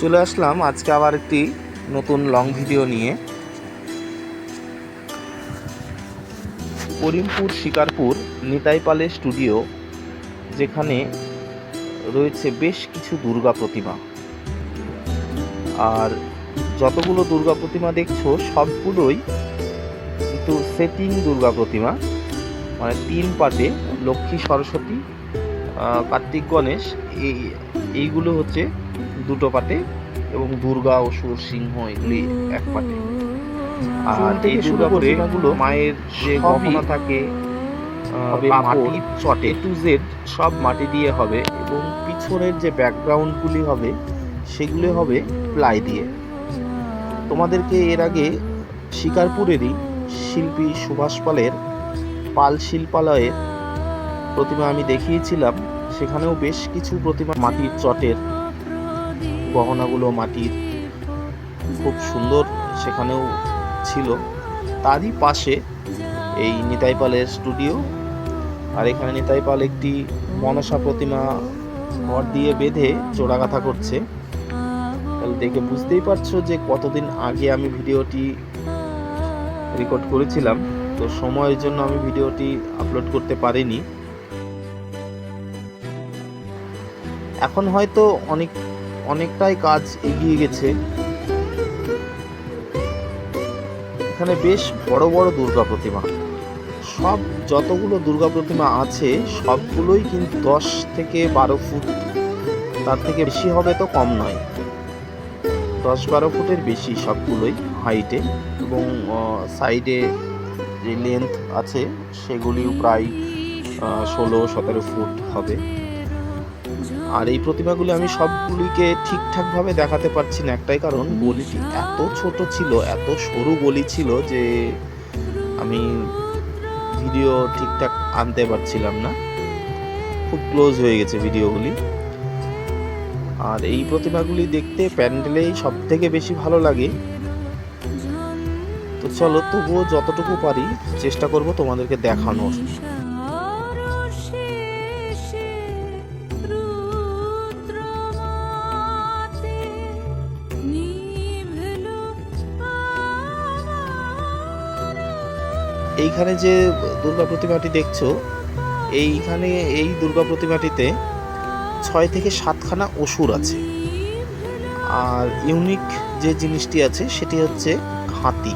চলে আসলাম আজকে আবার একটি নতুন লং ভিডিও নিয়ে। করিমপুর শিকারপুর নিতাই পালে স্টুডিও যেখানে রয়েছে বেশ কিছু দুর্গা প্রতিমা। আর যতগুলো দুর্গা প্রতিমা দেখছ, সবগুলোই কিন্তু সেটিং দুর্গা প্রতিমা। মানে তিন পাটে, লক্ষ্মী, সরস্বতী কার্তিক, গণেশ, এই, এইগুলো হচ্ছে দুটো পাটে এবং দুর্গা অসুর সিংহ এগুলি এক পাটে। আর এই দুর্গা প্রতিমাগুলো মায়ের যে গহনা থাকে মাটির চটে। টু জেড সব মাটি দিয়ে হবে এবং পিছনের যে ব্যাকগ্রাউন্ডগুলি হবে সেগুলো হবে প্লাই দিয়ে। তোমাদেরকে এর আগে শিকারপুরেরই শিল্পী সুভাষ পালের পাল শিল্পালয়ের প্রতিমা আমি দেখিয়েছিলাম। সেখানেও বেশ কিছু প্রতিমা মাটির চটের গহনাগুলো মাটির খুব সুন্দর সেখানেও ছিল। তারই পাশে এই নিতাই পালের স্টুডিও আর এখানে নিতাই পাল একটি মনসা প্রতিমা ঘর দিয়ে বেঁধে চোরাগাথা করছে। তাহলে দেখে বুঝতেই পারছ যে কতদিন আগে আমি ভিডিওটি রেকর্ড করেছিলাম। তো সময়ের জন্য আমি ভিডিওটি আপলোড করতে পারিনি। এখন হয়তো অনেক অনেকটাই কাজ এগিয়ে গেছে। এখানে বেশ বড় বড় দুর্গা প্রতিমা। সব যতগুলো দুর্গা প্রতিমা আছে, সবগুলোই কিন্তু দশ থেকে বারো ফুট, তার থেকে বেশি হবে তো কম নয়। দশ বারো ফুটের বেশি সবগুলোই হাইটে এবং সাইডে যে লেন্থ আছে, সেগুলিও প্রায় ষোলো, সতেরো ফুট হবে। আর এই প্রতিমাগুলি আমি সবগুলিকে ঠিকঠাকভাবে দেখাতে পারছি না একটাই কারণ, গলিটি এত ছোট ছিল, এত সরু গলি ছিল যে আমি ভিডিও ঠিকঠাক আনতে পারছিলাম না। খুব ক্লোজ হয়ে গেছে ভিডিওগুলি। আর এই প্রতিমাগুলি দেখতে প্যান্ডেলেই সব থেকে বেশি ভালো লাগে। তো চলো, তবুও যতটুকু পারি চেষ্টা করব তোমাদেরকে দেখানোর। এইখানে যে দুর্গা প্রতিমাটি দেখছ, এইখানে এই দুর্গা প্রতিমাটিতে ছয় থেকে সাতখানা অসুর আছে। আর ইউনিক যে জিনিসটি আছে, সেটি হচ্ছে হাতি।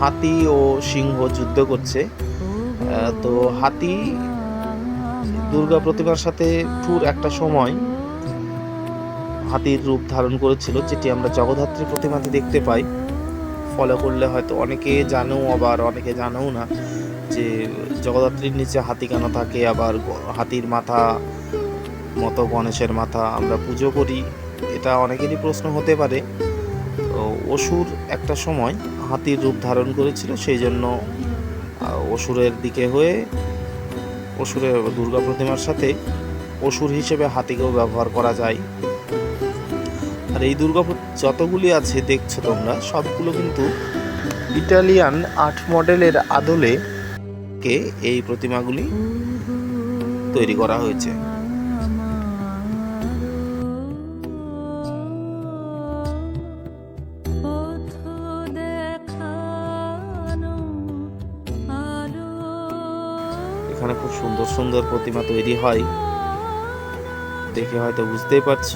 হাতি ও সিংহ যুদ্ধ করছে। তো হাতি দুর্গা প্রতিমার সাথে টুর একটা সময় হাতির রূপ ধারণ করেছিল, যেটি আমরা জগদ্ধাত্রী প্রতিমাতে দেখতে পাই। ফলো করলে হয়তো অনেকে জানেও আবার অনেকে জানেও না যে জগদ্ধাত্রীর নিচে হাতি কেন থাকে, আবার হাতির মাথা মতো গণেশের মাথা আমরা পুজো করি, এটা অনেকেরই প্রশ্ন হতে পারে। অসুর একটা সময় হাতির রূপ ধারণ করেছিল সেই জন্য অসুরের দিকে হয়ে অসুরের দুর্গা প্রতিমার সাথে অসুর হিসেবে হাতিকেও ব্যবহার করা যায়। আর এই দুর্গাপুর যতগুলি আছে, দেখছ তোমরা, সবগুলো কিন্তু ইটালিয়ান আর্ট মডেলের আদলে কে এই প্রতিমাগুলি তৈরি করা হয়েছে। এখানে খুব সুন্দর সুন্দর প্রতিমা তৈরি হয়। দেখে হয়তো বুঝতেই পারছ।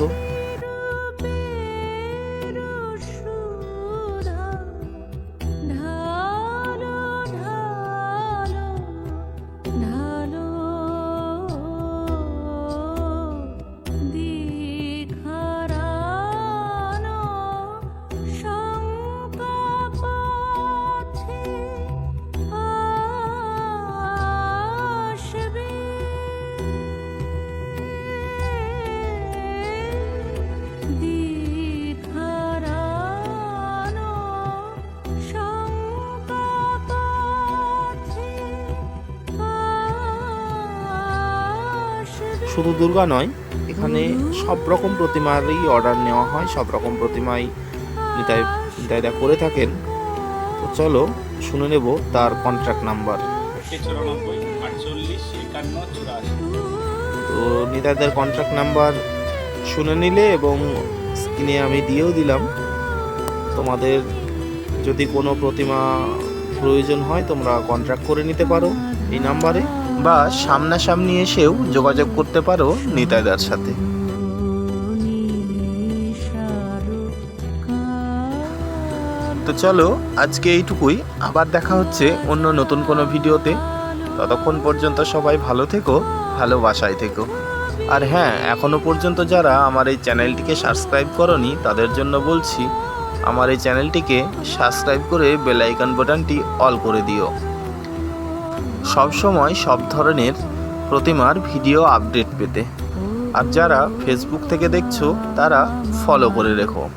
শুধু দুর্গা নয় এখানে সব রকম প্রতিমারই অর্ডার নেওয়া হয় সব রকম প্রতিমাই নিতাই নিতাইদা করে থাকেন। তো চলো শুনে নেব তার কন্ট্রাক্ট নাম্বার তো নিতাইদার কন্ট্রাক্ট নাম্বার শুনে নিলে এবং স্ক্রিনে আমি দিয়েও দিলাম। তোমাদের যদি কোনো প্রতিমা প্রয়োজন হয় তোমরা কন্ট্রাক্ট করে নিতে পারো এই নাম্বারে বা সামনাসামনি এসেও যোগাযোগ করতে পারো নিতাইদার সাথে। তো চলো, আজকে এইটুকুই। আবার দেখা হচ্ছে অন্য নতুন কোনো ভিডিওতে। ততক্ষণ পর্যন্ত সবাই ভালো থেকো, ভালোবাসায় থেকো। আর হ্যাঁ এখনও পর্যন্ত যারা আমার এই চ্যানেলটিকে সাবস্ক্রাইব করনি, তাদের জন্য বলছি, আমার এই চ্যানেলটিকে সাবস্ক্রাইব করে বেল আইকন বাটনটি অল করে দিও। সব সময় সব ধরনের প্রতিমার ভিডিও আপডেট পেতে। আর যারা ফেসবুক থেকে দেখছ, তারা ফলো করে রেখো।